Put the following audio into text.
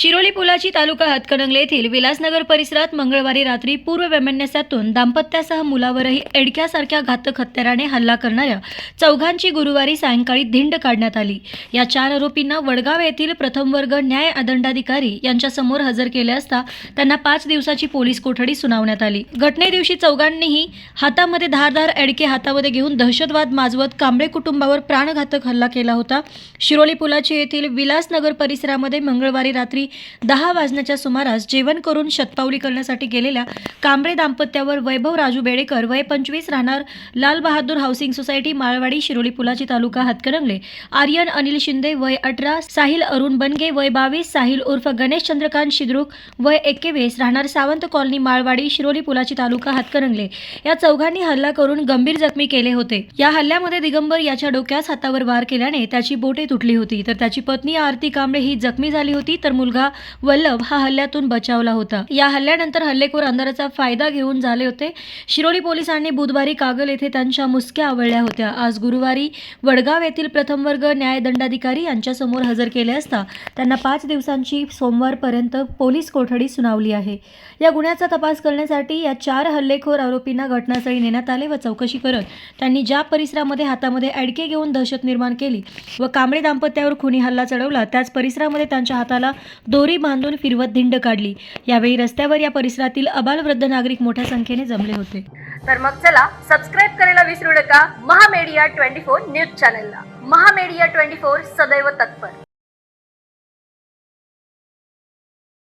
शिरोली पुलाची तालुका हातकणंगले येथील विलासनगर परिसरात मंगळवारी रात्री पूर्व वैमनस्यातून दाम्पत्यासह मुलावरही एडक्यासारख्या घातक हत्याराने हल्ला करणाऱ्या चौघांची गुरुवारी सायंकाळी धिंड काढण्यात आली. या चार आरोपींना वडगाव येथील प्रथम वर्ग न्याय दंडाधिकारी यांच्यासमोर हजर केले असता त्यांना पाच दिवसाची पोलीस कोठडी सुनावण्यात आली. घटने दिवशी चौघांनीही हातामध्ये धारदार एडके हातामध्ये घेऊन दहशतवाद माजवत कांबळे कुटुंबावर प्राणघातक हल्ला केला होता. शिरोली पुलाची येथील विलासनगर परिसरामध्ये मंगळवारी रात्री दहा वाजण्याच्या सुमारास जेवण करून शतपावली करण्यासाठी गेलेल्या कांबळे दाम्पत्यावर वैभव राजू बेडेकर वय पंचवीस राहणार लालबहादूर हाऊसिंग सोसायटी माळवाडी शिरोली पुलाची तालुका हातकणंगले आर्यन अनिल शिंदे वय अठरा साहिल अरुण बनगे वय बावीस साहिल उर्फ गणेश चंद्रकांत शिद्रुक वय एक्केवीस राहणार सावंत कॉलनी माळवाडी शिरोली पुलाची तालुका हातकणंगले. या चौघांनी हल्ला करून गंभीर जखमी केले होते. या हल्ल्यामध्ये दिगंबर याच्या डोक्यास हातावर वार केल्याने त्याची बोटे तुटली होती. तर त्याची पत्नी आरती कांबळे ही जखमी झाली होती तर मुलगा मुलगा वल्लभ हा हल्ल्यातून बचावला होता. या हल्ल्यानंतर हल्लेखोर अंधाराचा फायदा घेऊन झाले होते. शिरोली पोलिसांनी बुधवारी कागल येथे त्यांच्या मुसक्या आवळल्या होत्या. आज गुरुवारी वडगाव येथील प्रथम वर्ग न्यायदंडाधिकारी यांच्यासमोर हजर केले असता त्यांना पाच दिवसांची सोमवारपर्यंत पोलीस कोठडी सुनावली आहे. या गुन्ह्याचा तपास करण्यासाठी या चार हल्लेखोर आरोपींना घटनास्थळी नेण्यात आले व चौकशी करत त्यांनी ज्या परिसरामध्ये हातामध्ये अडके घेऊन दहशत निर्माण केली व कांबळे दाम्पत्यावर खुनी हल्ला चढवला त्याच परिसरामध्ये त्यांच्या हाताला दोरी बांधून फिरवत धिंड काढली. यावेळी रस्त्यावर या परिसरातील अबालवृद्ध नागरिक मोठ्या संख्येने जमले होते. तर मग चला सबस्क्राईब करायला विसरू नका. महामेडिया ट्वेंटी फोर न्यूज चॅनलला. महामेडिया ट्वेंटी फोर सदैव तत्पर.